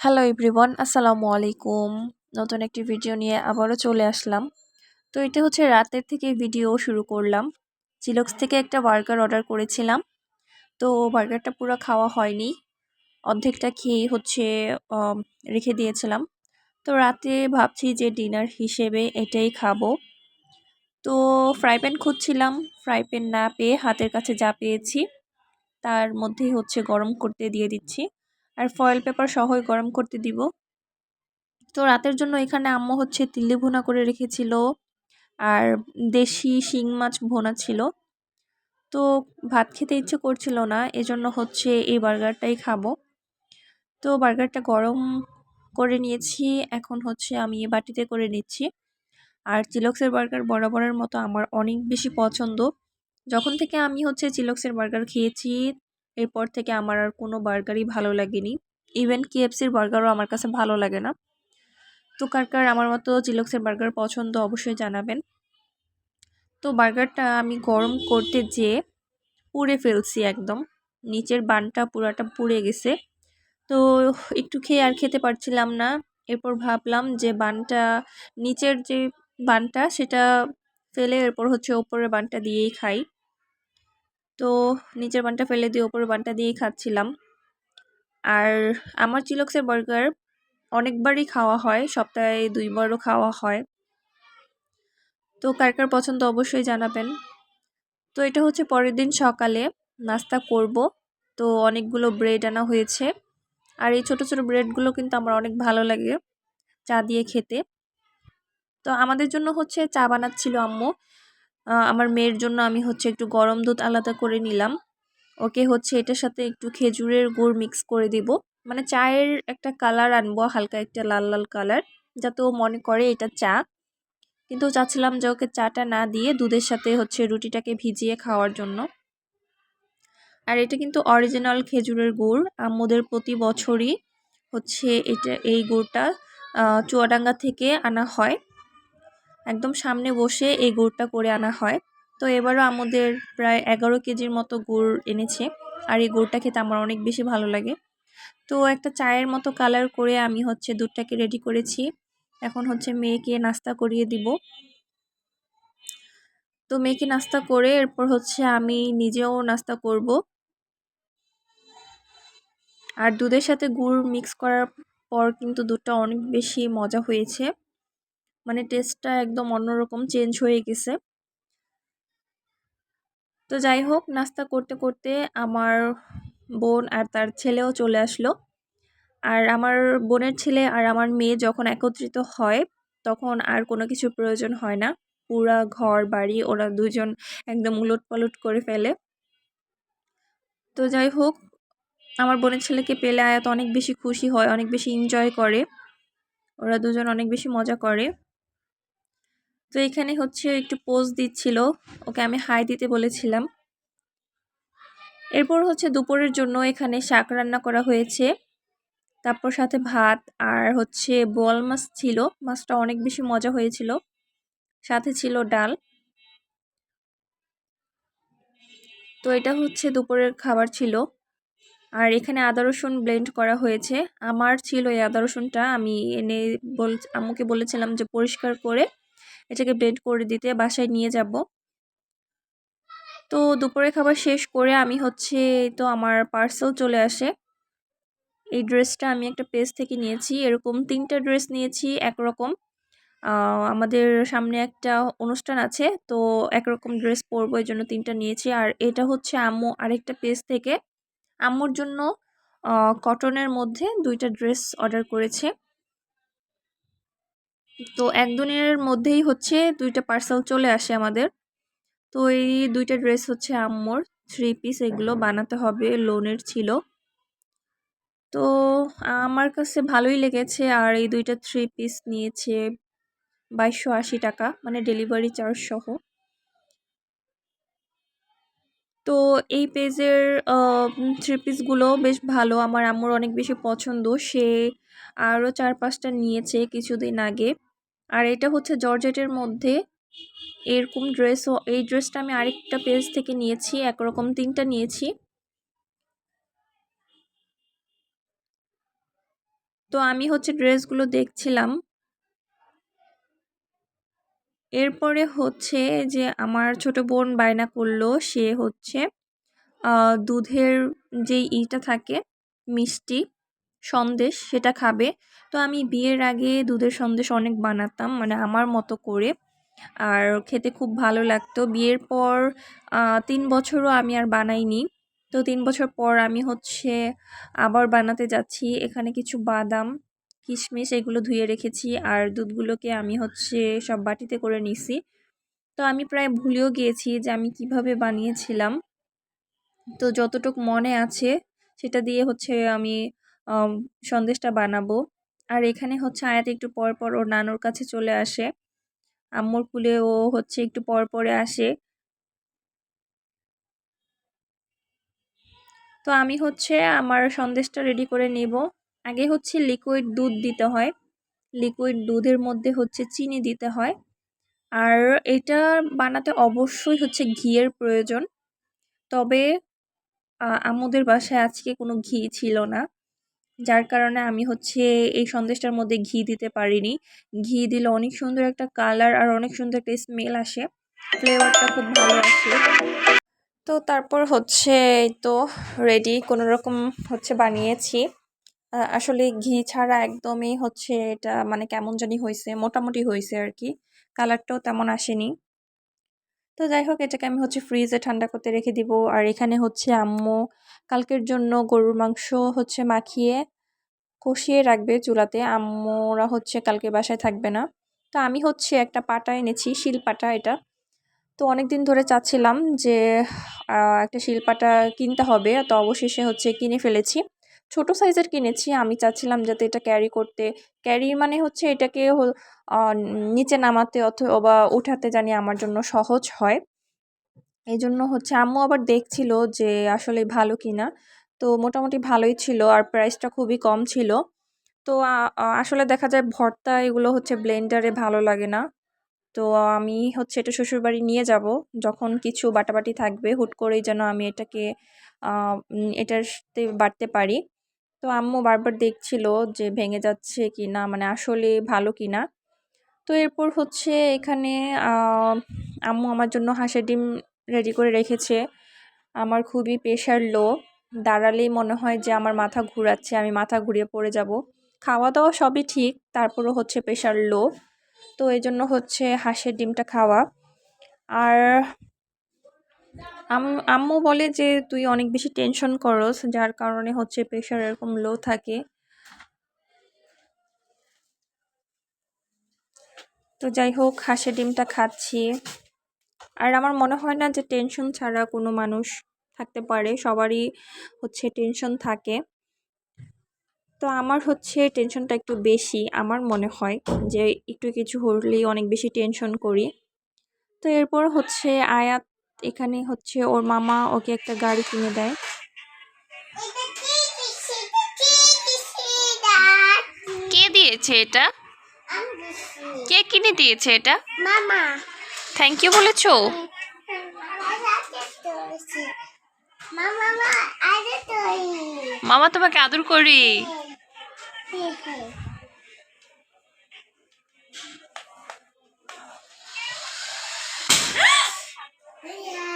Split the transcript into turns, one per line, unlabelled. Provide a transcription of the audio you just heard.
Hello everyone আসসালামু আলাইকুম নতুন একটি ভিডিও নিয়ে আবারও চলে আসলাম। তো এটা হচ্ছে রাতের থেকে ভিডিও শুরু করলাম। চিলক্স থেকে একটা বার্গার অর্ডার করেছিলাম। তো বার্গারটা পুরো খাওয়া হয়নি। অর্ধেকটা খেয়ে হচ্ছে রেখে দিয়েছিলাম। তো রাতে ভাবছি যে ডিনার হিসেবে এটাই খাব। তো ফ্রাই প্যান খুঁজছিলাম। ফ্রাই প্যান না পেয়ে হাতের কাছে যা পেয়েছি, তার মধ্যেই হচ্ছে গরম করতে দিয়ে দিচ্ছি। আর ফয়েল পেপার সহই গরম করতে দিব। তো রাতের জন্য এখানে আম্মু হচ্ছে তিল্লি ভুনা করে রেখেছিল আর দেশি শিং মাছ ভোনা ছিল। তো ভাত খেতে ইচ্ছে করছিল না, এজন্য হচ্ছে এই বার্গারটাই খাব। তো বার্গারটা গরম করে নিয়েছি, এখন হচ্ছে আমি বাটিতে করে নিচ্ছি। আর চিলক্সের বার্গার বরাবরের মতো আমার অনেক বেশি পছন্দ। যখন থেকে আমি হচ্ছে চিলক্সের বার্গার খেয়েছি এরপর থেকে আমার আর কোনো বার্গারই ভালো লাগেনি। ইভেন কেএফসির বার্গারও আমার কাছে ভালো লাগে না। তো কার কার আমার মতো চিলক্সের বার্গার পছন্দ অবশ্যই জানাবেন। তো বার্গারটা আমি গরম করতে যেয়ে পুড়ে ফেলছি একদম। নিচের বানটা পুরাটা পুড়ে গেছে। তো একটু খেয়ে আর খেতে পারছিলাম না। এরপর ভাবলাম যে বানটা, নিচের যে বানটা সেটা ফেলে এরপর হচ্ছে ওপরের বানটা দিয়েই খাই। তো নিচের বানটা ফেলে দিয়ে ওপরের বানটা দিয়েই খাচ্ছিলাম। আর আমার চিলক্সের বার্গার অনেকবারই খাওয়া হয়, সপ্তাহে দুইবারও খাওয়া হয়। তো কার কার পছন্দ অবশ্যই জানাবেন। তো এটা হচ্ছে পরের দিন সকালে নাস্তা করব। তো অনেকগুলো ব্রেড আনা হয়েছে। আর এই ছোট ছোট ব্রেডগুলো কিন্তু আমার অনেক ভালো লাগে চা দিয়ে খেতে। তো আমাদের জন্য হচ্ছে চা বানাচ্ছিল আম্মু। আমার মেয়ের জন্য আমি হচ্ছে একটু গরম দুধ আলাদা করে নিলাম। ওকে হচ্ছে এটার সাথে একটু খেজুরের গুড় মিক্স করে দিব। মানে চায়ের একটা কালার আনব, হালকা একটা লাল লাল কালার যাতে ও মনে করে এটা চা। কিন্তু চাচ্ছিলাম যে ওকে চাটা না দিয়ে দুধের সাথে হচ্ছে রুটিটাকে ভিজিয়ে খাওয়ার জন্য। আর এটা কিন্তু অরিজিনাল খেজুরের গুড়। আম্মুদের প্রতি বছরই হচ্ছে এটা, এই গুড়টা চুয়াডাঙ্গা থেকে আনা হয়। একদম সামনে বসে এই গুড়টা করে আনা হয়। তো এবারও আমাদের প্রায় এগারো কেজির মতো গুড় এনেছে আর এই গুড়টা খেতে আমার অনেক বেশি ভালো লাগে। তো একটা চায়ের মতো কালার করে আমি হচ্ছে দুধটাকে রেডি করেছি। এখন হচ্ছে মেয়েকে নাস্তা করিয়ে দিব। তো মেয়েকে নাস্তা করে এরপর হচ্ছে আমি নিজেও নাস্তা করব। আর দুধের সাথে গুড় মিক্স করার পর কিন্তু দুধটা অনেক বেশি মজা হয়েছে। মানে টেস্টটা একদম অন্যরকম চেঞ্জ হয়ে গেছে। তো যাই হোক, নাস্তা করতে করতে আমার বোন আর তার ছেলেও চলে আসলো। আর আমার বোনের ছেলে আর আমার মেয়ে যখন একত্রিত হয়, তখন আর কোনো কিছু প্রয়োজন হয় না। পুরা ঘর, বাড়ি ওরা দুজন একদম উলট পালট করে ফেলে। তো যাই হোক, আমার বোনের ছেলেকে পেলে আয়াত অনেক বেশি খুশি হয়, অনেক বেশি এনজয় করে। ওরা দুজন অনেক বেশি মজা করে। তো এখানে হচ্ছে একটু পোজ দিচ্ছিল। ওকে আমি হাই দিতে বলেছিলাম। এরপর হচ্ছে দুপুরের জন্য এখানে শাক রান্না করা হয়েছে। তারপর সাথে ভাত আর হচ্ছে বোয়াল মাছ ছিল। মাছটা অনেক বেশি মজা হয়েছিল। সাথে ছিল ডাল। তো এটা হচ্ছে দুপুরের খাবার ছিল। আর এখানে আদা রসুন ব্লেন্ড করা হয়েছে। আমার ছিল এই আদা রসুনটা। আমি এনে বল আম্মুকে বলেছিলাম যে পরিষ্কার করে এটাকে ব্লেন্ড করে দিতে বাসায় নিয়ে যাব। তো দুপুরের খাবার শেষ করে আমি হচ্ছে তো আমার পার্সেল চলে আসে। এই ড্রেসটা আমি একটা পেজ থেকে নিয়েছি, এরকম তিনটা ড্রেস নিয়েছি একরকম। আমাদের সামনে একটা অনুষ্ঠান আছে, তো একরকম ড্রেস পরবো, এই জন্য তিনটা নিয়েছি। আর এটা হচ্ছে আম্মু আরেকটা পেজ থেকে। আম্মুর জন্য কটনের মধ্যে দুইটা ড্রেস অর্ডার করেছে। তো একদিনের মধ্যেই হচ্ছে দুইটা পার্সেল চলে আসে আমাদের। তো এই দুইটা ড্রেস হচ্ছে আম্মুর থ্রি পিস এগুলো বানাতে হবে লোনের ছিল। তো আমার কাছে ভালোই লেগেছে, আর এই দুইটা থ্রি পিস নিয়েছে বাইশশো আশি টাকা মানে ডেলিভারি চার্জ সহ। তো এই পেজের থ্রি পিসগুলো বেশ ভালো, আমার আম্মুর অনেক বেশি পছন্দ। সে আরও চার পাঁচটা নিয়েছে কিছুদিন আগে। আর এটা হচ্ছে জর্জেটের মধ্যে। এরকম ড্রেসও এই ড্রেসটা আমি আরেকটা পেজ থেকে নিয়েছি, একরকম তিনটা নিয়েছি। তো আমি হচ্ছে ড্রেসগুলো দেখছিলাম। এরপরে হচ্ছে যে আমার ছোট বোন বায়না করল, সে হচ্ছে দুধের যে ইটা থাকে, মিষ্টি সন্দেশ, সেটা খাবে। তো আমি বিয়ের আগে দুধের সন্দেশ অনেক বানাতাম মানে আমার মতো করে। আর খেতে খুব ভালো লাগতো। বিয়ের পর তিন বছরও আমি আর বানাইনি। তো তিন বছর পর আমি হচ্ছে আবার বানাতে যাচ্ছি। এখানে কিছু বাদাম, কিশমিশ এগুলো ধুয়ে রেখেছি। আর দুধগুলোকে আমি হচ্ছে সব বাটিতে করে নিছি। তো আমি প্রায় ভুলেও গিয়েছি যে আমি কীভাবে বানিয়েছিলাম। তো যতটুক মনে আছে, সেটা দিয়ে হচ্ছে আমি সন্দেশটা বানাবো। আর এখানে হচ্ছে আয়াত একটু পর পর ওর নানুর কাছে চলে আসে। আম্মুর কুলে ও হচ্ছে একটু পর পরে আসে। তো আমি হচ্ছে আমার সন্দেশটা রেডি করে নেব। আগে হচ্ছে লিকুইড দুধ দিতে হয়। লিকুইড দুধের মধ্যে হচ্ছে চিনি দিতে হয়। আর এটা বানাতে অবশ্যই হচ্ছে ঘিয়ের প্রয়োজন। তবে আহ, আম্মুদের বাসায় আজকে কোনো ঘি ছিল না। যার কারণে আমি হচ্ছে এই সন্দেশটার মধ্যে ঘি দিতে পারিনি। ঘি দিলে অনেক সুন্দর একটা কালার আর অনেক সুন্দর একটা স্মেল আসে। ফ্লেভারটা খুব ভালো আসে। তো তারপর হচ্ছে তো রেডি কোনো রকম হচ্ছে বানিয়েছি। আসলে ঘি ছাড়া একদমই হচ্ছে এটা মানে কেমন জানি হয়েছে মোটামুটি হয়েছে আর কি কালারটাও তেমন আসেনি। তো যাই হোক, এটাকে আমি হচ্ছে ফ্রিজে ঠান্ডা করতে রেখে দিব। আর এখানে হচ্ছে আম্মু কালকের জন্য গরুর মাংস হচ্ছে মাখিয়ে কষিয়ে রাখবে চুলাতে। আম্মুরা হচ্ছে কালকে বাসায় থাকবে না। তো আমি হচ্ছে একটা পাটা এনেছি, শিল পাটা এটা। তো অনেক দিন ধরে চাচ্ছিলাম যে একটা শিলপাটা কিনতে হবে। তো অবশেষে হচ্ছে কিনে ফেলেছি। ছোট সাইজের কিনেছি। আমি চাচ্ছিলাম যাতে এটা ক্যারি করতে। ক্যারি মানে হচ্ছে এটাকে নিচে নামাতে অথবা ওঠাতে জানি আমার জন্য সহজ হয়। এই জন্য হচ্ছে আম্মু আবার দেখছিল যে আসলে ভালো কিনা। তো মোটামুটি ভালোই ছিল আর প্রাইসটা খুবই কম ছিল। তো আসলে দেখা যায় ভর্তা এগুলো হচ্ছে ব্লেন্ডারে ভালো লাগে না। তো আমি হচ্ছে এটা শ্বশুরবাড়ি নিয়ে যাব। যখন কিছু বাটাবাটি থাকবে হুট করেই যেন আমি এটাকে উম, এটাতে বাটতে পারি। তো আম্মু বারবার দেখছিল যে ভেঙে যাচ্ছে কি না মানে আসলে ভালো কি না তো এরপর হচ্ছে এখানে আম্মু আমার জন্য হাঁসের ডিম রেডি করে রেখেছে। আমার খুবই প্রেশার লো দাঁড়ালেই মনে হয় যে আমার মাথা ঘুরাচ্ছে, আমি মাথা ঘুরিয়ে পড়ে যাব। খাওয়া দাওয়া সবই ঠিক, তারপরও হচ্ছে প্রেশার লো তো এই জন্য হচ্ছে হাঁসের ডিমটা খাওয়া। আর আম- আম্মু বলে যে তুই অনেক বেশি টেনশন করস, যার কারণে হচ্ছে প্রেশার এরকম লো থাকে। তো যাই হোক, হাঁসের ডিমটা খাচ্ছি। আর আমার মনে হয় না যে টেনশন ছাড়া কোনো মানুষ থাকতে পারে সবারই হচ্ছে টেনশন থাকে। তো আমার হচ্ছে টেনশনটা একটু বেশি আমার মনে হয় যে একটু কিছু হলেই অনেক বেশি টেনশন করি। তো এরপর হচ্ছে আয়াত এখানে হচ্ছে ওর মামা ওকে একটা গাড়ি কিনে দেয়। কে দিয়েছে এটা? কে কিনে দিয়েছে এটা?
মামা।
থ্যাংক ইউ বলেছ
মামা
তোমাকে আদর করি
Yeah.